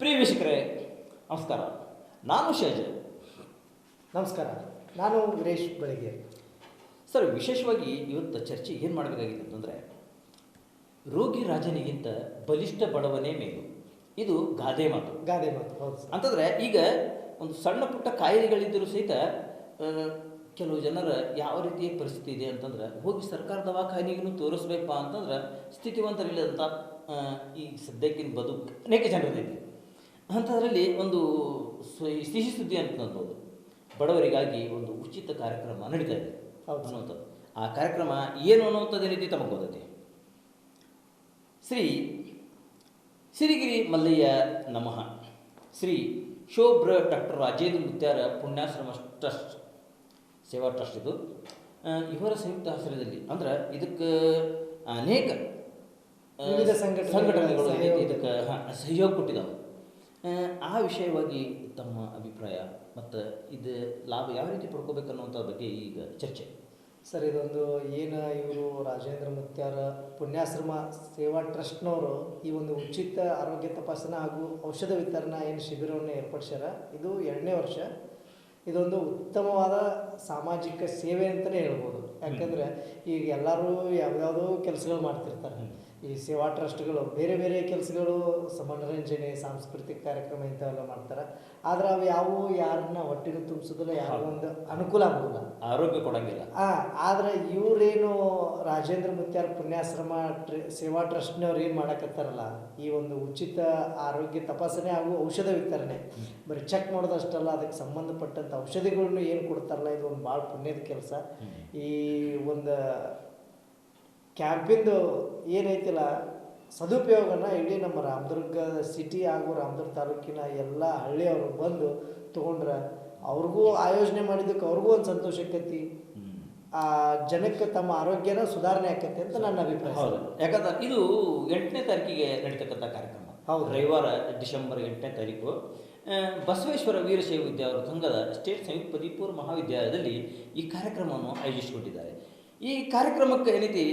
ಪ್ರಿಯ ವೀಕ್ಷಕರೇ ನಮಸ್ಕಾರ. ನಾನು ಶೇಜ್. ನಮಸ್ಕಾರ. ನಾನು ವೀರೇಶ್ ಬೆಳಗ್ಗೆ. ಸರ್ ವಿಶೇಷವಾಗಿ ಇವತ್ತು ಚರ್ಚೆ ಏನು ಮಾಡಬೇಕಾಗಿತ್ತು ಅಂತಂದರೆ ರೋಗಿ ರಾಜನಿಗಿಂತ ಬಲಿಷ್ಠ ಬಡವನೇ ಮೇಲು. ಇದು ಗಾದೆ ಮಾತು. ಗಾದೆ ಮಾತು ಹೌದು ಅಂತಂದರೆ ಈಗ ಒಂದು ಸಣ್ಣ ಪುಟ್ಟ ಕಾಯಿಲೆಗಳಿದ್ದರೂ ಸಹಿತ ಕೆಲವು ಜನರ ಯಾವ ರೀತಿ ಪರಿಸ್ಥಿತಿ ಇದೆ ಅಂತಂದ್ರೆ ಹೋಗಿ ಸರ್ಕಾರ ದವಾಖಾನೆಗೂ ತೋರಿಸ್ಬೇಕಪ್ಪ ಅಂತಂದ್ರೆ ಸ್ಥಿತಿವಂತರಿಲ್ಲದಂಥ ಈ ಸದ್ಯಕ್ಕಿನ ಬದುಕು ಅನೇಕ ಜನರಿದೆ ಅಂಥದ್ರಲ್ಲಿ ಒಂದು ಸ್ಥಿತಿ ಸಿಹಿ ಸುದ್ದಿ ಅಂತಂಬೋದು ಬಡವರಿಗಾಗಿ ಒಂದು ಉಚಿತ ಕಾರ್ಯಕ್ರಮ ನಡೀತಾ ಇದೆ. ಅನ್ನುವಂಥದ್ದು. ಆ ಕಾರ್ಯಕ್ರಮ ಏನು ಅನ್ನುವಂಥದ್ದು ರೀತಿ ತಮಗೆ ಗೊತ್ತೈತಿ. ಶ್ರೀ ಸಿರಿಗಿರಿ ಮಲ್ಲಯ್ಯ ನಮಃ. Shri ಶೋಭ್ರ doctor Rajendra Mutyara Punyashrama trust Seva trust ಇದು. ಇವರ ಸಂಯುಕ್ತ ಆಶ್ರಯದಲ್ಲಿ ಅಂದ್ರೆ ಇದಕ್ಕೆ ಅನೇಕ ಸಂಘಟನೆಗಳು. ಇದಕ್ಕೆ ಹಾಂ ಸಹಯೋಗ ಕೊಟ್ಟಿದ್ದಾವೆ ಆ, ವಿಷಯವಾಗಿ ತಮ್ಮ ಅಭಿಪ್ರಾಯ ಮತ್ತು ಇದು ಲಾಭ ಯಾವ ರೀತಿ ಪಡ್ಕೋಬೇಕನ್ನುವಂಥ ಬಗ್ಗೆ ಈಗ ಚರ್ಚೆ. ಸರ್ ಇದೊಂದು ಏನು ಇವರು ರಾಜೇಂದ್ರ ಮುತ್ಯಾರ ಪುಣ್ಯಾಶ್ರಮ ಸೇವಾ ಟ್ರಸ್ಟ್ನವರು ಈ ಒಂದು ಉಚಿತ ಆರೋಗ್ಯ ತಪಾಸಣೆ ಹಾಗೂ ಔಷಧ ವಿತರಣಾ ಏನು ಶಿಬಿರವನ್ನು ಏರ್ಪಡಿಸ್ಯಾರ? ಇದು ಎರಡನೇ ವರ್ಷ. ಇದೊಂದು ಉತ್ತಮವಾದ ಸಾಮಾಜಿಕ ಸೇವೆ ಅಂತಲೇ ಹೇಳ್ಬೋದು. ಯಾಕಂದರೆ ಈಗ ಎಲ್ಲರೂ ಯಾವ್ಯಾವುದೋ ಕೆಲಸಗಳು ಮಾಡ್ತಿರ್ತಾರೆ. ಈ ಸೇವಾ ಟ್ರಸ್ಟ್ಗಳು ಬೇರೆ ಬೇರೆ ಕೆಲಸಗಳು ಮನೋರಂಜನೆ ಸಾಂಸ್ಕೃತಿಕ ಕಾರ್ಯಕ್ರಮ ಇಂಥವೆಲ್ಲ ಮಾಡ್ತಾರೆ. ಆದ್ರೆ ಅವು ಯಾವೂ ಯಾರನ್ನ ಹೊಟ್ಟೆಗೆ ತುಂಬಿಸೋದಿಲ್ಲ ಯಾವ ಒಂದು ಅನುಕೂಲ ಆಗೋದಿಲ್ಲ. ಆರೋಗ್ಯ ಕೊಡಂಗಿಲ್ಲ. ಆ, ಆದ್ರೆ ಇವರೇನು ರಾಜೇಂದ್ರ ಮುತ್ಯಾರ ಪುಣ್ಯಾಶ್ರಮ ಟ್ರಿ ಸೇವಾ ಟ್ರಸ್ಟ್ನವ್ರು ಏನು ಮಾಡಕತ್ತಾರಲ್ಲ ಈ ಒಂದು ಉಚಿತ ಆರೋಗ್ಯ ತಪಾಸಣೆ ಹಾಗೂ ಔಷಧ ವಿತರಣೆ. ಬರೀ ಚೆಕ್ ಮಾಡೋದಷ್ಟಲ್ಲ ಅದಕ್ಕೆ ಸಂಬಂಧಪಟ್ಟಂಥ ಔಷಧಿಗಳನ್ನು ಏನು ಕೊಡ್ತಾರಲ್ಲ ಇದು ಒಂದು ಭಾಳ ಪುಣ್ಯದ ಕೆಲಸ. ಈ ಒಂದು ಕ್ಯಾಂಪಿಂದು ಏನೈತಿಲ್ಲ ಸದುಪಯೋಗನ ಇಡೀ ನಮ್ಮ ರಾಮದುರ್ಗ ಸಿಟಿ ಹಾಗೂ ರಾಮದುರ್ಗ ತಾಲೂಕಿನ ಎಲ್ಲ ಹಳ್ಳಿಯವರು ಬಂದು ತೊಗೊಂಡ್ರೆ ಅವ್ರಿಗೂ ಆಯೋಜನೆ ಮಾಡಿದ್ದಕ್ಕೆ ಅವ್ರಿಗೂ ಒಂದು ಸಂತೋಷ ಆಕೈತಿ. ಆ ಜನಕ್ಕೆ ತಮ್ಮ ಆರೋಗ್ಯನ ಸುಧಾರಣೆ ಆಕೈತಿ ಅಂತ ನನ್ನ ಅಭಿಪ್ರಾಯ. ಹೌದು. ಯಾಕಂದ್ರೆ ಇದು ಎಂಟನೇ ತಾರೀಕಿಗೆ ನಡೀತಕ್ಕಂಥ ಕಾರ್ಯಕ್ರಮ. ಹೌದು. ರವಿವಾರ ಡಿಸೆಂಬರ್ ಎಂಟನೇ ತಾರೀಕು. ಬಸವೇಶ್ವರ ವೀರಶೈವ ವಿದ್ಯಾವರ ಸಂಘದ ಸ್ಟೇಟ್ ಸಂಯುಕ್ತ ಪದವಿಪೂರ್ವ ಮಹಾವಿದ್ಯಾಲಯದಲ್ಲಿ ಈ ಕಾರ್ಯಕ್ರಮವನ್ನು ಆಯೋಜಿಸಿಕೊಂಡಿದ್ದಾರೆ ಈ ಕಾರ್ಯಕ್ರಮಕ್ಕೆ ಏನೈತಿ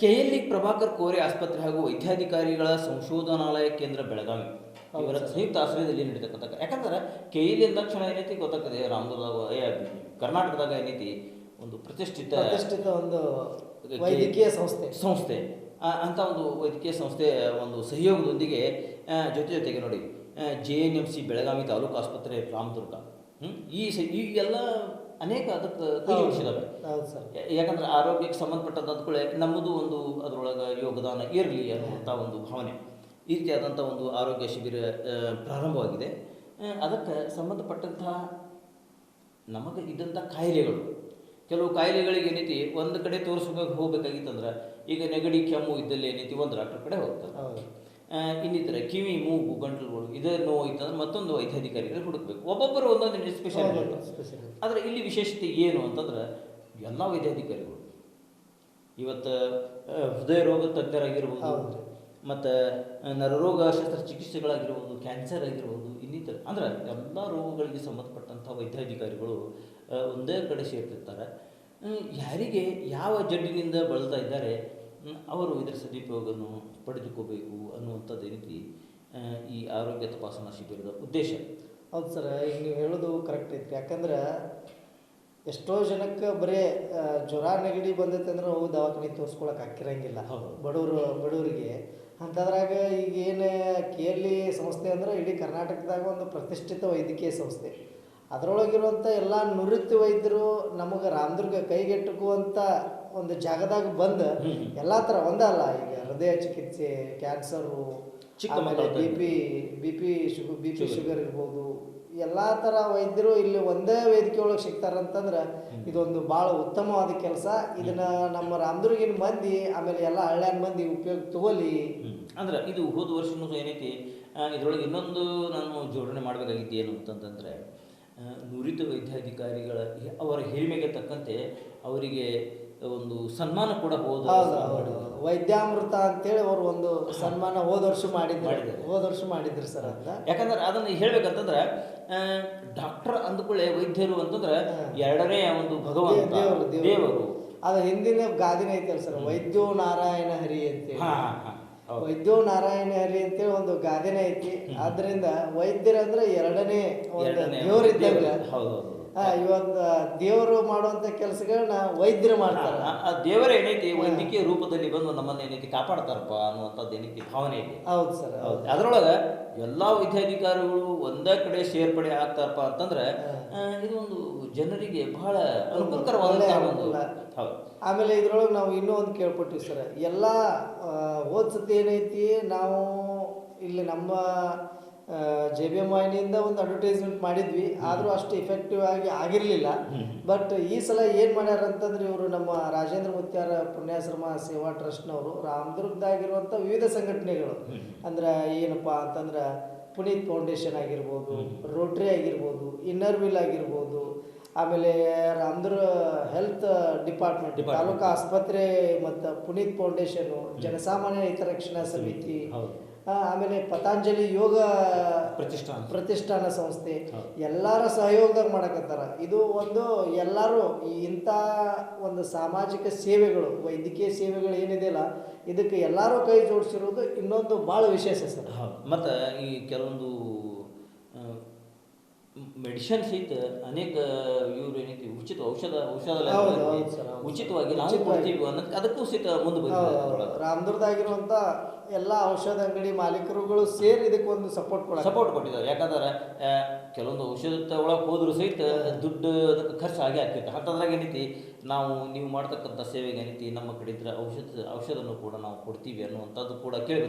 K L E Prabhakar Kore ಆಸ್ಪತ್ರೆ ಹಾಗೂ ವೈದ್ಯಾಧಿಕಾರಿಗಳ ಸಂಶೋಧನಾಲಯ ಕೇಂದ್ರ ಬೆಳಗಾವಿ. ಇವರ ಸಂಯುಕ್ತ ಆಶ್ರಯದಲ್ಲಿ ನಡೀತಕ್ಕಂಥ ಯಾಕಂದ್ರೆ ಕೆ ಎಲ್ ಎಂದ ತಕ್ಷಣ ಏನೈತಿ ಗೊತ್ತಾಗ್ತದೆ ರಾಮದುರ್ಗ ಕರ್ನಾಟಕದಾಗ ಏನೈತಿ ಒಂದು ಪ್ರತಿಷ್ಠಿತ ಪ್ರತಿಷ್ಠಿತ ಒಂದು ವೈದ್ಯಕೀಯ ಸಂಸ್ಥೆ. ಸಂಸ್ಥೆ. ಅಂತ ಒಂದು ವೈದ್ಯಕೀಯ ಸಂಸ್ಥೆ ಒಂದು ಸಹಯೋಗದೊಂದಿಗೆ ಜೊತೆ ಜೊತೆಗೆ ನೋಡಿ J N M C Belagavi taluk ಆಸ್ಪತ್ರೆ ರಾಮದುರ್ಗ. ಹ್ಮ್? ಈ ಸ ಈ ಎಲ್ಲ ಅನೇಕ ಅದಕ್ಕೆ ಕೈ ಜೋಡಿಸಿದಾವೆ ಯಾಕಂದ್ರೆ ಆರೋಗ್ಯಕ್ಕೆ ಸಂಬಂಧಪಟ್ಟಂತ ಕೂಡ ನಮ್ಮದು ಒಂದು ಅದರೊಳಗೆ ಯೋಗದಾನ ಇರಲಿ ಅನ್ನುವಂಥ ಒಂದು ಭಾವನೆ. ಈ ರೀತಿಯಾದಂಥ ಒಂದು ಆರೋಗ್ಯ ಶಿಬಿರ ಪ್ರಾರಂಭವಾಗಿದೆ. ಅದಕ್ಕೆ ಸಂಬಂಧಪಟ್ಟಂತಹ ನಮಗೆ ಇದ್ದಂಥ ಕಾಯಿಲೆಗಳು. ಕೆಲವು ಕಾಯಿಲೆಗಳಿಗೆ ಏನೈತಿ ಒಂದು ಕಡೆ ತೋರಿಸ್ಬೇಕು ಹೋಗ್ಬೇಕಾಗಿತ್ತಂದ್ರೆ ಈಗ ನೆಗಡಿ ಕೆಮ್ಮು ಇದ್ದಲ್ಲಿ ಏನೈತಿ ಒಂದು ಡಾಕ್ಟರ್ ಕಡೆ ಹೋಗ್ತಾರೆ. ಇನ್ನಿತರ ಕಿವಿ ಮೂಗು ಗಂಟಲುಗಳು ಇದೇ ನೋವು ಇತ್ತಂದ್ರೆ ಮತ್ತೊಂದು ವೈದ್ಯಾಧಿಕಾರಿಗಳು ಹುಡುಕ್ಬೇಕು. ಒಬ್ಬೊಬ್ಬರು ಒಂದೊಂದು ಸ್ಪೆಷಾಲಿಟಿ ಸ್ಪೆಷಲ್ ಆದರೆ ಇಲ್ಲಿ ವಿಶೇಷತೆ ಏನು ಅಂತಂದ್ರೆ ಎಲ್ಲ ವೈದ್ಯಾಧಿಕಾರಿಗಳು. ಇವತ್ತು ಹೃದಯ ರೋಗ ತಜ್ಞರಾಗಿರ್ಬೋದು. ಮತ್ತು ನರರೋಗ ಶಸ್ತ್ರಚಿಕಿತ್ಸೆಗಳಾಗಿರ್ಬೋದು ಕ್ಯಾನ್ಸರ್ ಆಗಿರ್ಬೋದು ಇನ್ನಿತರ. ಅಂದ್ರೆ ಎಲ್ಲ ರೋಗಗಳಿಗೆ ಸಂಬಂಧಪಟ್ಟಂಥ ವೈದ್ಯಾಧಿಕಾರಿಗಳು ಒಂದೇ ಕಡೆ ಸೇರ್ತಿರ್ತಾರೆ. ಯಾರಿಗೆ ಯಾವ ಜಡ್ಡಿನಿಂದ ಬಳಲ್ತಾ ಇದ್ದಾರೆ ಅವರು ಇದರ ಸದುಪಯೋಗವನ್ನು ಪಡೆದುಕೋಬೇಕು ಅನ್ನುವಂಥದ್ದು ರೀತಿ ಈ ಆರೋಗ್ಯ ತಪಾಸಣಾ ಶಿಬಿರದ ಉದ್ದೇಶ. ಹೌದು ಸರ್ ಈಗ ನೀವು ಹೇಳೋದು ಕರೆಕ್ಟ್ ಐತ್ರಿ. ಯಾಕಂದ್ರೆ ಎಷ್ಟೋ ಜನಕ್ಕೆ ಬರೇ ಜ್ವರ ನೆಗಡಿ ಬಂದೈತೆ ಅಂದ್ರೆ ಹೋಗಿ ದವಾಖಾನೆ ತೋರಿಸ್ಕೊಳಕ್ಕೆ ಹಾಕಿರಂಗಿಲ್ಲ. ಬಡವರು ಬಡವರಿಗೆ. ಅಂಥದ್ರಾಗ ಈಗ ಏನು ಕೆ ಸಂಸ್ಥೆ ಅಂದ್ರೆ ಇಡೀ ಕರ್ನಾಟಕದಾಗ ಒಂದು ಪ್ರತಿಷ್ಠಿತ ವೈದ್ಯಕೀಯ ಸಂಸ್ಥೆ. ಅದರೊಳಗಿರುವಂಥ ಎಲ್ಲ ನುರಿತ ವೈದ್ಯರು ನಮಗೆ ರಾಮದುರ್ಗ ಕೈಗೆಟುಕುವಂಥ ಒಂದು ಜಾಗದಾಗ ಬಂದು. ಎಲ್ಲ ಥರ ಒಂದೇ ಅಲ್ಲ. ಈಗ ಹೃದಯ ಚಿಕಿತ್ಸೆ ಕ್ಯಾನ್ಸರು ಚಿಕ್ಕ ಆಮೇಲೆ B P B P sugar B P sugar. ಇರ್ಬೋದು. ಎಲ್ಲ ಥರ ವೈದ್ಯರು ಇಲ್ಲಿ ಒಂದೇ ವೇದಿಕೆ ಒಳಗೆ ಸಿಗ್ತಾರಂತಂದ್ರೆ ಇದೊಂದು ಭಾಳ ಉತ್ತಮವಾದ ಕೆಲಸ. ಇದನ್ನ ನಮ್ಮ ರಾಮದುರ್ಗಿನ ಮಂದಿ ಆಮೇಲೆ ಎಲ್ಲ ಹಳ್ಳ್ಯಾನ ಮಂದಿ ಉಪಯೋಗ ತಗೋಲಿ ಅಂದ್ರೆ ಇದು ಹೋದ ವರ್ಷನೂ ಏನೈತಿ ಇದರೊಳಗೆ ಇನ್ನೊಂದು ನಾನು ಜೋಡಣೆ ಮಾಡಬೇಕಾಗಿದ್ದು ಏನು ಅಂತಂತಂದ್ರೆ ನುರಿತ ವೈದ್ಯಾಧಿಕಾರಿಗಳ ಅವರ ಹಿರಿಮೆಗೆ ತಕ್ಕಂತೆ ಅವರಿಗೆ ಒಂದು ಸನ್ಮಾನ ಕೊಡಬಹುದು ಹೋದ ಹೌದು ವೈದ್ಯಾಮೃತ ಅಂತೇಳಿ ಅವರು ಒಂದು ಸನ್ಮಾನ ಹೋದ ವರ್ಷ ಮಾಡಿದ್ರು. ಹೋದ ವರ್ಷ ಮಾಡಿದ್ರು ಸರ್ ಅಂತ. ಯಾಕಂದ್ರೆ ಅದನ್ನ ಹೇಳ್ಬೇಕಂತಂದ್ರೆ ಡಾಕ್ಟರ್ ಅಂದ್ಕೊಳ್ಳೆ ವೈದ್ಯರು ಅಂತಂದ್ರೆ ಎರಡನೇ ಒಂದು ಭಗವಂತ ದೇವರು ಅದು ಹಿಂದಿನ ಗಾದಿನ ಐತಲ್ಲ ಸರ್ ವೈದ್ಯೋ ನಾರಾಯಣ ಹರಿ ಅಂತೇಳಿ. ಹೌದು. ವೈದ್ಯೋ ನಾರಾಯಣ ಹರಿ ಅಂತೇಳಿ ಒಂದು ಗಾದೆನೇ ಐತಿ. ಆದ್ರಿಂದ ವೈದ್ಯರಂದ್ರೆ ಎರಡನೇ ಒಂದು ಎರಡನೇ ದೇವ್ರ. ದೇವ್ರು. ಇವತ್ತು ದೇವರು ಮಾಡುವಂತ ಕೆಲಸಗಳನ್ನ ವೈದ್ಯರು ಮಾಡ್ತಾರ. ಆ- ದೇವರ ಏನೈತಿ? ವೈದ್ಯಕೀಯ ರೂಪದಲ್ಲಿ ಬಂದು ನಮ್ಮನ್ನ ಏನೈತಿ ಕಾಪಾಡ್ತಾರಪ್ಪ ಅನ್ನುವಂಥದ್ದು ಏನೈತಿ ಭಾವನೆ ಐತಿ. ಹೌದು ಸರ್ ಹೌದು. ಅದ್ರೊಳಗೆ ಎಲ್ಲಾ ವೈದ್ಯಾಧಿಕಾರಿಗಳು ಒಂದೇ ಕಡೆ ಸೇರ್ಪಡೆ ಆಗ್ತಾರಪ್ಪ ಅಂತಂದ್ರೆ ಇದೊಂದು ಇದು ಒಂದು ಜನರಿಗೆ ಬಹಳ ಅನುಕೂಲಕರವಾದ ಒಂದು ಹೌದು. ಆಮೇಲೆ ಇದ್ರೊಳಗೆ ನಾವು ಇನ್ನೂ ಒಂದು ಕೇಳ್ಪಟ್ಟಿವಿ ಸರ್. ಎಲ್ಲ ಹೋದ್ಸತಿ ಏನೈತಿ? ನಾವು ಇಲ್ಲಿ ನಮ್ಮ ಜೆ ಬಿ ಎಂ ವಾಹಿನಿಯಿಂದ ಒಂದು ಅಡ್ವರ್ಟೈಸ್ಮೆಂಟ್ ಮಾಡಿದ್ವಿ. ಆದರೂ ಅಷ್ಟು ಇಫೆಕ್ಟಿವ್ ಆಗಿ ಆಗಿರಲಿಲ್ಲ. ಬಟ್ ಈ ಸಲ ಏನು ಮಾಡ್ಯಾರ ಅಂತಂದ್ರೆ ಇವರು ನಮ್ಮ ರಾಜೇಂದ್ರ ಮುತ್ಯಾರ ಪುಣ್ಯಾಶ್ರಮ ಸೇವಾ ಟ್ರಸ್ಟ್ನವರು ರಾಮದುರ್ಗದಾಗಿರುವಂಥ ವಿವಿಧ ಸಂಘಟನೆಗಳು. ಅಂದ್ರೆ ಏನಪ್ಪ ಅಂತಂದ್ರೆ ಪುನೀತ್ ಫೌಂಡೇಶನ್ ಆಗಿರ್ಬೋದು ರೋಟ್ರಿ ಆಗಿರ್ಬೋದು ಇನ್ನರ್ ವಿಲ್ ಆಗಿರ್ಬೋದು ಆಮೇಲೆ ರಾಮದುರ್ ಹೆಲ್ತ್ ಡಿಪಾರ್ಟ್ಮೆಂಟ್ ತಾಲೂಕಾ ಆಸ್ಪತ್ರೆ ಮತ್ತು ಪುನೀತ್ ಫೌಂಡೇಶನ್ ಜನಸಾಮಾನ್ಯ ಹಿತರಕ್ಷಣಾ ಸಮಿತಿ ಆಮೇಲೆ ಪತಾಂಜಲಿ ಯೋಗ ಪ್ರತಿಷ್ಠಾನ. ಪ್ರತಿಷ್ಠಾನ ಸಂಸ್ಥೆ. ಎಲ್ಲರ ಸಹಯೋಗದಾಗ ಮಾಡಕತ್ತಾರ. ಇದು ಒಂದು ಎಲ್ಲರೂ ಇಂಥ ಒಂದು ಸಾಮಾಜಿಕ ಸೇವೆಗಳು ವೈದ್ಯಕೀಯ ಸೇವೆಗಳು ಏನಿದೆಯಲ್ಲ ಇದಕ್ಕೆ ಎಲ್ಲರೂ ಕೈ ಜೋಡಿಸಿರೋದು ಇನ್ನೊಂದು ಭಾಳ ವಿಶೇಷ ಸರ್. ಹೌದು. ಮತ್ತು ಈ ಕೆಲವೊಂದು ಮೆಡಿಷನ್ ಸಹಿತ ಅನೇಕ ಇವ್ರು ಏನೈತಿ ಉಚಿತ ಔಷಧ ಔಷಧ. ಉಚಿತವಾಗಿ ನಾವು ಕೊಡ್ತೀವಿ ಅನ್ನೋದು ಅದಕ್ಕೂ ಸಹಿತ ಮುಂದೆ ಬಂದಿದೆ. ರಾಮದುರ್ದಾಗಿರುವಂಥ ಎಲ್ಲ ಔಷಧ ಅಂಗಡಿ ಮಾಲೀಕರುಗಳು ಸೇರಿ ಇದಕ್ಕೆ ಒಂದು ಸಪೋರ್ಟ್ ಕೊಡ ಸಪೋರ್ಟ್ ಕೊಟ್ಟಿದ್ದಾರೆ. ಯಾಕಂದ್ರೆ ಕೆಲವೊಂದು ಔಷಧ ಒಳಗೆ ಹೋದ್ರೂ ಸಹಿತ ದುಡ್ಡು ಅದಕ್ಕೆ ಖರ್ಚು ಆಗಿ ಆಗ್ತೈತೆ. ಅಂತಂದ್ರಾಗ ಏನೈತಿ ನಾವು ನೀವು ಮಾಡ್ತಕ್ಕಂಥ ಸೇವೆಗೆ ಏನೈತಿ ನಮ್ಮ ಕಡೆ ಇದ್ರೆ ಔಷಧ ಔಷಧನೂ ಕೂಡ ನಾವು ಕೊಡ್ತೀವಿ ಅನ್ನುವಂಥದ್ದು ಕೂಡ ಕೇಳಿ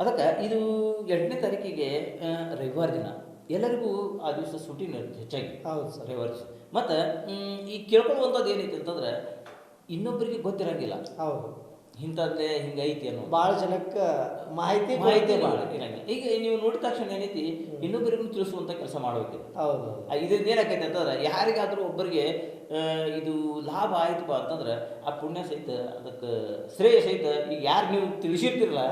ಅದಕ್ಕೆ ಇದು ಎಂಟನೇ ತಾರೀಕಿಗೆ ರವಿವಾರ ದಿನ. ಎಲ್ಲರಿಗೂ ಆ ದಿವಸ ಸುಟಿ ಇರುತ್ತೆ ಹೆಚ್ಚಾಗಿ ಹೌದು ಸರ್. ರವಿವಾರ ಮತ್ತು ಈ ಕೇಳ್ಕೊಳ್ಳುವಂಥದ್ದು ಏನೈತೆ ಅಂತಂದ್ರೆ ಇನ್ನೊಬ್ಬರಿಗೆ ಗೊತ್ತಿರಂಗಿಲ್ಲ. ಹೌದು. ಇಂಥದ್ದೇ ಹಿಂಗೈತಿ ಅನ್ನೋ ಭಾಳ ಜನಕ್ಕೆ ಮಾಹಿತಿ ಮಾಹಿತಿ ಭಾಳ. ಇರಂಗಿಲ್ಲ ಈಗ ನೀವು ನೋಡಿದ ತಕ್ಷಣ ಏನೈತಿ? ಇನ್ನೊಬ್ಬರಿಗೂ ತಿಳಿಸುವಂಥ ಕೆಲಸ ಮಾಡೋಕೆ. ಹೌದು. ಇದರಿಂದ ಏನಾಕೈತೆ ಅಂತಂದ್ರೆ ಯಾರಿಗಾದ್ರೂ ಒಬ್ಬರಿಗೆ ಇದು ಲಾಭ ಆಯ್ತಪ್ಪ ಅಂತಂದ್ರೆ ಆ ಪುಣ್ಯ ಸಹಿತ ಅದಕ್ಕೆ ಶ್ರೇಯ ಸಹಿತ ಈಗ ಯಾರು ನೀವು ತಿಳಿಸಿರ್ತಿರಲ್ಲ.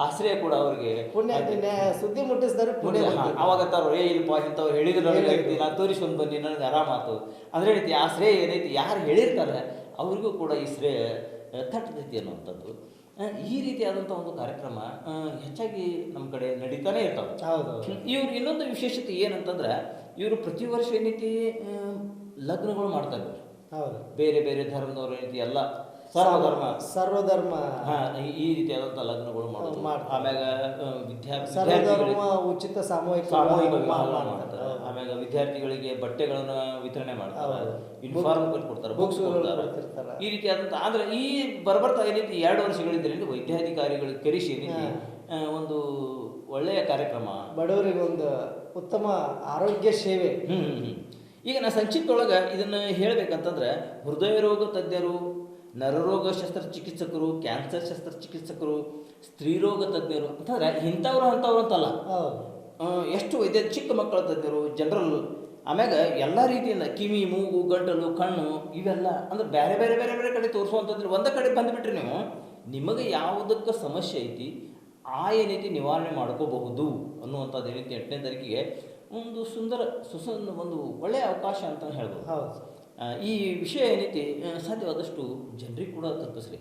ಆ ಶ್ರೇಯ ಕೂಡ ಅವ್ರಿಗೆ ಪುಣ್ಯ ಸುದ್ದಿ ಮುಟ್ಟಿಸಿದ್ರೆ ಪುಣ್ಯ ಪುಣ್ಯ ಹಾ, ಬರ್ತದೆ. ಅವಾಗ ಅಂತಾರ ಏ ಇಲ್ಲಪ್ಪ ಇಂಥವ್ರು ಹೇಳಿದ್ರು ನನಗೆ ನಾನು ತೋರಿಸ್ಕೊಂಡು ಬನ್ನಿ ನನಗೆ ಆರಾಮಾತು. ಅಂದ್ರೆ ಏನೈತಿ ಆ ಶ್ರೇಯ ಏನೈತಿ ಯಾರು ಹೇಳಿರ್ತಾರೆ ಅವ್ರಿಗೂ ಕೂಡ ಈ ಶ್ರೇಯ ತಟ್ಟತೈತಿ ಅನ್ನುವಂಥದ್ದು. ಈ ರೀತಿಯಾದಂಥ ಒಂದು ಕಾರ್ಯಕ್ರಮ ಹೆಚ್ಚಾಗಿ ನಮ್ಮ ಕಡೆ ನಡೀತಾನೆ ಇರ್ತಾವೆ. ಇವ್ರು ಇನ್ನೊಂದು ವಿಶೇಷತೆ ಏನಂತಂದ್ರೆ ಇವರು ಪ್ರತಿ ವರ್ಷ ಏನೈತಿ ಲಗ್ನಗಳು ಮಾಡ್ತಾರೆ ಹೌದು. ಬೇರೆ ಬೇರೆ ಧರ್ಮದವ್ರು ಏನೈತಿ ಎಲ್ಲ ಸರ್ವಧರ್ಮ. ಸರ್ವಧರ್ಮ. ಈ- ರೀತಿಯಾದಂಥ ಲಗ್ನಗಳು ಮಾಡೋದು. ಆಮ್ಯಾಗ ಆ, ವಿದ್ಯಾ ಸರ್ವಧರ್ಮ ಉಚಿತ ಸಾಮೂಹಿಕ ಸಾಮೂಹಿಕ ಮಾಡ್ತಾರೆ. ಆಮ್ಯಾಗ ವಿದ್ಯಾರ್ಥಿಗಳಿಗೆ ಬಟ್ಟೆಗಳನ್ನ ವಿತರಣೆ ಮಾಡ್ತಾರೆ. ಯೂನಿಫಾರ್ಮ್ ಕೊಡ್ತಾರೆ. ಬುಕ್ಸ್ ಈ ರೀತಿಯಾದಂಥ ಆದ್ರೆ ಈ ಬರ್ಬರ್ತಾ ಏನೈತಿ ಎರಡು ವರ್ಷಗಳಿಂದ ವೈದ್ಯಾಧಿಕಾರಿಗಳಿಗೆ ಕರೆಸಿ ಒಂದು ಒಳ್ಳೆಯ ಕಾರ್ಯಕ್ರಮ. ಬಡವರಿಗೆ ಒಂದು ಉತ್ತಮ ಆರೋಗ್ಯ ಸೇವೆ. ಈಗ ನಾ ಸಂಕ್ಷಿಪ್ತೊಳಗೆ ಇದನ್ನು ಹೇಳ್ಬೇಕಂತಂದ್ರೆ ಹೃದಯ ರೋಗ ತಜ್ಞರು ನರರೋಗ ಶಸ್ತ್ರಚಿಕಿತ್ಸಕರು ಕ್ಯಾನ್ಸರ್ ಶಸ್ತ್ರಚಿಕಿತ್ಸಕರು ಸ್ತ್ರೀರೋಗ ತಜ್ಞರು ಅಂತಂದ್ರೆ ಇಂಥವ್ರು ಅಂಥವ್ರು ಅಂತಲ್ಲ. ಎಷ್ಟು ವೈದ್ಯ ಚಿಕ್ಕ ಮಕ್ಕಳ ತಜ್ಞರು ಜನರಲ್ ಆಮ್ಯಾಗ ಎಲ್ಲ ರೀತಿಯಿಂದ ಕಿವಿ ಮೂಗು ಗಂಟಲು ಕಣ್ಣು ಇವೆಲ್ಲ ಅಂದ್ರೆ ಬೇರೆ ಬೇರೆ ಬೇರೆ ಬೇರೆ ಕಡೆ ತೋರಿಸುವಂಥದ್ದು ಒಂದೇ ಕಡೆ ಬಂದುಬಿಟ್ರಿ ನೀವು ನಿಮಗೆ ಯಾವುದಕ್ಕೆ ಸಮಸ್ಯೆ ಐತಿ ಆ ಏನೈತಿ ನಿವಾರಣೆ ಮಾಡ್ಕೋಬಹುದು ಅನ್ನುವಂಥದ್ದು ಏನೈತಿ ಎಂಟನೇ ತಾರೀಕಿಗೆ ಒಂದು ಸುಂದರ ಸುಸಂದ ಒಂದು ಒಳ್ಳೆಯ ಅವಕಾಶ ಅಂತ ಹೇಳ್ಬೋದು. ಹೌದು. ಈ ವಿಷಯ ಏನೈತಿ ಸಾಧ್ಯವಾದಷ್ಟು ಜನರಿಗೆ ಕೂಡ ತಲುಪಿಸ್ರಿ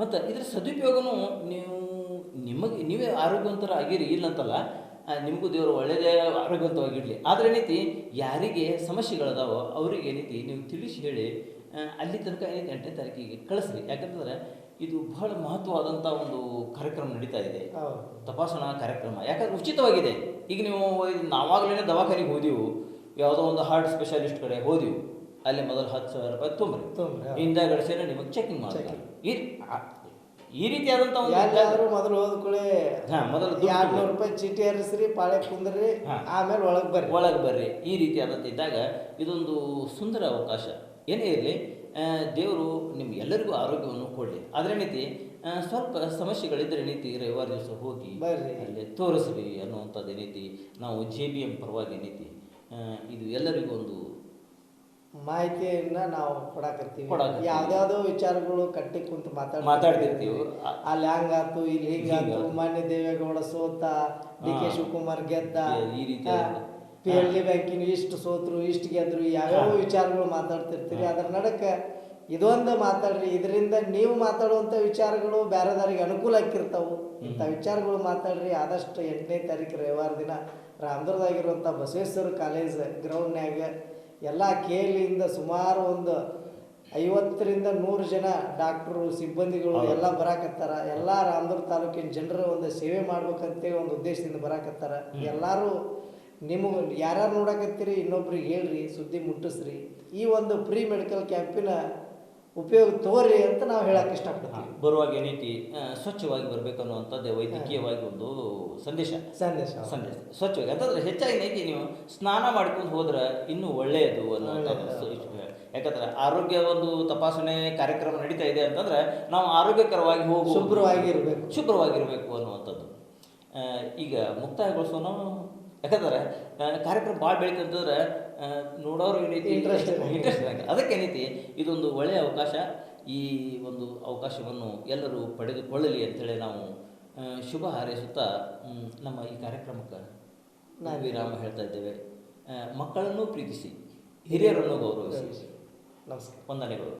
ಮತ್ತು ಇದರ ಸದುಪಯೋಗನೂ ನೀವು ನಿಮಗೆ ನೀವೇ ಆರೋಗ್ಯವಂತರ ಆಗಿರಿ ಇಲ್ಲಂತಲ್ಲ ಅಂತಲ್ಲ ನಿಮಗೂ ದೇವರು ಒಳ್ಳೆಯದೇ ಆರೋಗ್ಯವಂತವಾಗಿರಲಿ. ಆದರೆ ಏನೈತಿ ಯಾರಿಗೆ ಸಮಸ್ಯೆಗಳದಾವೋ ಅವರಿಗೆ ಏನೈತಿ ನೀವು ತಿಳಿಸಿ ಹೇಳಿ ಅಲ್ಲಿ ತನಕ ಏನೈತಿ ಎಂಟನೇ ತಾರೀಕಿಗೆ ಕಳಿಸ್ರಿ. ಯಾಕಂತಂದ್ರೆ ಇದು ಬಹಳ ಮಹತ್ವವಾದಂಥ ಒಂದು ಕಾರ್ಯಕ್ರಮ ನಡೀತಾ ಇದೆ. ತಪಾಸಣಾ ಕಾರ್ಯಕ್ರಮ. ಯಾಕಂದ್ರೆ ಉಚಿತವಾಗಿದೆ. ಈಗ ನೀವು ನಾವಾಗಲೇ ದವಾಖಾನೆಗೆ ಹೋದೆವು. ಯಾವುದೋ ಒಂದು ಹಾರ್ಟ್ ಸ್ಪೆಷಲಿಸ್ಟ್ ಕಡೆ ಹೋದೆವು. ಅಲ್ಲಿ ಮೊದಲು ಹತ್ತು ಸಾವಿರ ರೂಪಾಯಿ ತುಂಬ್ರಿ. ತೊಂಬ್ರಿ, ಗಳಿಸಿದ್ರೆ ನಿಮಗೆ ಚೆಕಿಂಗ್ ಮಾಡ್ತಾರೆ ಈ ರೀತಿಯಾದಂತ ಈ ಎಲ್ಲಾದ್ರೂ ಮೊದಲು ಹೋದ ಕೂಡಲೇ ಹಾ, ಮೊದಲು ದುಡ್ಡು ಎರಡು ನೂರು ರೂಪಾಯಿ ಚೀಟಿ ಹರಿಸ್ರಿ ಪಾಳೆ ಕುಂದ್ರಿ. ಆಮೇಲೆ ಒಳಗೆ ಬರ್ರಿ. ಒಳಗೆ ಬರ್ರಿ. ಈ ರೀತಿಯಾದಂಥ ಇದ್ದಾಗ ಇದೊಂದು ಸುಂದರ ಅವಕಾಶ. ಏನೇ ಇರಲಿ ದೇವರು ನಿಮ್ಗೆಲ್ಲರಿಗೂ ಆರೋಗ್ಯವನ್ನು ಕೊಡಲಿ. ಆದರೆ ಏನೈತಿ ಸ್ವಲ್ಪ ಸಮಸ್ಯೆಗಳಿದ್ದರೆ ಏನೈತಿ ರವಿವಾರ ದಿವಸ ಹೋಗಿ. ಅಲ್ಲಿ ತೋರಿಸ್ರಿ ಅನ್ನುವಂಥದ್ದು ಏನೈತಿ ನಾವು ಜೆ ಬಿ ಎಂ ಪರವಾಗಿ ಏನೈತಿ ಇದು ಎಲ್ಲರಿಗೂ ಒಂದು ಮಾಹಿತಿಯನ್ನ ನಾವು ಕೊಡಾಕತ್ತೀವಿ. ಕೊಡಾಕತ್ತೀವಿ. ಯಾವ್ದಾವ್ದೋ ವಿಚಾರಗಳು ಕಟ್ಟಿ ಕುಂತು ಮಾತಾಡ್ತಿರ್ತೀವಿ. ಅಲ್ಲಿ ಹಂಗಾತು ಇಲ್ಲಿ ಹಿಂಗಾತು. ಮಾನ್ಯ ದೇವೇಗೌಡ ಸೋತ ಡಿ ಕೆ ಶಿವಕುಮಾರ್ ಗೆದ್ದ ಈ ರೀತಿ ಪಿ ಎಲ್ ಡಿ ಬ್ಯಾಂಕಿನ ಇಷ್ಟು ಸೋತ್ರು ಇಷ್ಟು ಗೆದ್ರು ಯಾವ್ಯಾವ ವಿಚಾರಗಳು ಮಾತಾಡ್ತಿರ್ತೀರಿ. ಅದ್ರ ನಡಕ ಇದೊಂದು ಮಾತಾಡ್ರಿ. ಇದರಿಂದ ನೀವು ಮಾತಾಡುವಂಥ ವಿಚಾರಗಳು ಬೇರೆದಾರಿಗೆ ಅನುಕೂಲ ಆಕ್ಕಿರ್ತಾವು ಇಂಥ ವಿಚಾರಗಳು ಮಾತಾಡ್ರಿ. ಆದಷ್ಟು ಎಂಟನೇ ತಾರೀಕು ರವಿವಾರ ದಿನ ರಾಮದುರ್ಗದಾಗಿರುವಂಥ ಬಸವೇಶ್ವರ ಕಾಲೇಜ್ ಗ್ರೌಂಡ್ನ್ಯಾಗ ಎಲ್ಲ ಕೇಲಿಯಿಂದ ಸುಮಾರು ಒಂದು ಐವತ್ತರಿಂದ ನೂರು ಜನ ಡಾಕ್ಟ್ರು ಸಿಬ್ಬಂದಿಗಳು ಎಲ್ಲ ಬರಾಕತ್ತಾರ. ಎಲ್ಲ ರಾಮದುರ್ಗ ತಾಲೂಕಿನ ಜನರು ಒಂದು ಸೇವೆ ಮಾಡ್ಬೇಕಂತೇಳಿ ಒಂದು ಉದ್ದೇಶದಿಂದ ಬರಾಕತ್ತಾರ. ಎಲ್ಲರೂ ನಿಮಗೆ ಯಾರ್ಯಾರು ನೋಡಕತ್ತೀರಿ ಇನ್ನೊಬ್ರಿಗೆ ಹೇಳ್ರಿ ಸುದ್ದಿ ಮುಟ್ಟಿಸ್ರಿ. ಈ ಒಂದು ಪ್ರೀ ಮೆಡಿಕಲ್ ಕ್ಯಾಂಪಿನ ಉಪಯೋಗ ತೋರಿ ಅಂತ ನಾವು ಹೇಳಕ್ಕೆ ಇಷ್ಟಪಡ್ತೀವಿ. ಬರುವಾಗ ಏನೈತಿ ಸ್ವಚ್ಛವಾಗಿ ಬರಬೇಕು ಅನ್ನುವಂಥದ್ದು ವೈದ್ಯಕೀಯವಾಗಿ ಒಂದು ಸಂದೇಶ. ಸಂದೇಶ ಸಂದೇಶ. ಸ್ವಚ್ಛವಾಗಿ ಅಂತಂದ್ರೆ ಹೆಚ್ಚಾಗಿ ಏನೈತಿ ನೀವು ಸ್ನಾನ ಮಾಡ್ಕೊಂಡು ಹೋದ್ರೆ ಇನ್ನೂ ಒಳ್ಳೆಯದು ಅನ್ನುವಂಥದ್ದು ಯಾಕಂದ್ರೆ ಆರೋಗ್ಯ ಒಂದು ತಪಾಸಣೆ ಕಾರ್ಯಕ್ರಮ ನಡೀತಾ ಇದೆ ಅಂತಂದ್ರೆ ನಾವು ಆರೋಗ್ಯಕರವಾಗಿ ಹೋಗಿ ಶುಭ್ರವಾಗಿರ್ಬೇಕು. ಶುಭ್ರವಾಗಿರಬೇಕು ಅನ್ನುವಂಥದ್ದು. ಈಗ ಮುಕ್ತಾಯಗೊಳಿಸೋಣ. ಯಾಕಂದ್ರೆ ಕಾರ್ಯಕ್ರಮ ಭಾಳ ಬೆಳೀತಂತಂದ್ರೆ ನೋಡೋರು ಏನೈತಿ ಇಂಟ್ರೆಸ್ಟ್. ಇಂಟ್ರೆಸ್ಟ್ ಅದಕ್ಕೆ ಏನೈತಿ ಇದೊಂದು ಒಳ್ಳೆಯ ಅವಕಾಶ. ಈ ಒಂದು ಅವಕಾಶವನ್ನು ಎಲ್ಲರೂ ಪಡೆದುಕೊಳ್ಳಲಿ ಅಂತೇಳಿ ನಾವು ಶುಭ ಹಾರೈಸುತ್ತಾ ನಮ್ಮ ಈ ಕಾರ್ಯಕ್ರಮಕ್ಕೆ ನಾವು ವಿರಾಮ ಹೇಳ್ತಾ ಇದ್ದೇವೆ. ಮಕ್ಕಳನ್ನು ಪ್ರೀತಿಸಿ ಹಿರಿಯರನ್ನು ಗೌರವಿಸಿ. ನಮಸ್ಕಾರ. ವಂದನೆಗಳು.